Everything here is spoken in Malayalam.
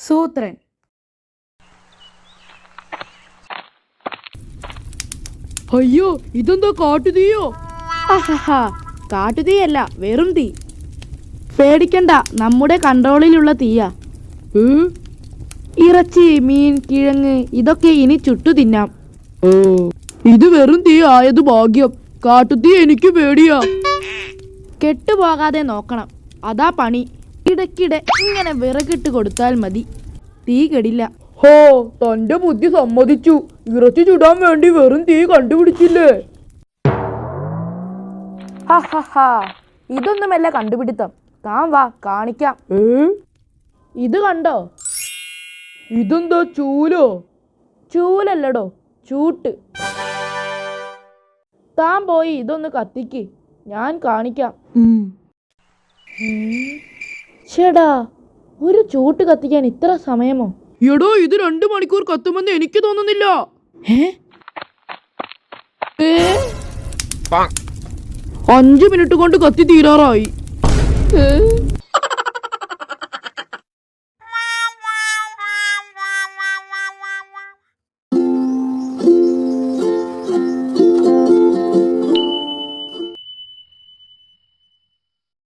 ദത്തപുത്രൻ അയ്യോ ഇതെന്താ കാട്ടുതീയോ? കാട്ടുതീ കാട്ടുതീയല്ല വെറും തീ. പേടിക്കണ്ട നമ്മുടെ കൺട്രോളിലുള്ള തീയാ? ഇറച്ചി മീൻ കിഴങ്ങ് ഇതൊക്കെ ഇനി ചുട്ടു തിന്നാം. ഓ ഇത് വെറും തീ ആയത് ഭാഗ്യം. കാട്ടുതീ എനിക്ക് പേടിയാ. കെട്ടുപോകാതെ നോക്കണം. അതാ പണി. ഇടയ്ക്കിടെ ഇങ്ങനെ വിറകിട്ട് കൊടുത്താൽ മതി. തീ കെടില്ല. ഹോ തന്റെ ബുദ്ധി സമ്മതിച്ചു. ഇറച്ചി ചുടാൻ വേണ്ടി വെറും തീ കണ്ടുപിടിച്ചില്ലേ? ഇതൊന്നുമല്ല കണ്ടുപിടുത്തം. താൻ വാ കാണിക്കാം. ഇത് കണ്ടോ? ഇതെന്തോ ചൂലോ? ചൂലല്ലടോ ചൂട്ട്. താൻ പോയി ഇതൊന്ന് കത്തിക്ക്. ഞാൻ കാണിക്കാം. ചേടാ ഒരു ചൂട്ട് കത്തിക്കാൻ ഇത്ര സമയമോ എടോ ഇത് രണ്ടു മണിക്കൂർ കത്തുമെന്ന് എനിക്ക് തോന്നുന്നില്ല? അഞ്ചു മിനിറ്റ് കൊണ്ട് കത്തി തീരാറായി?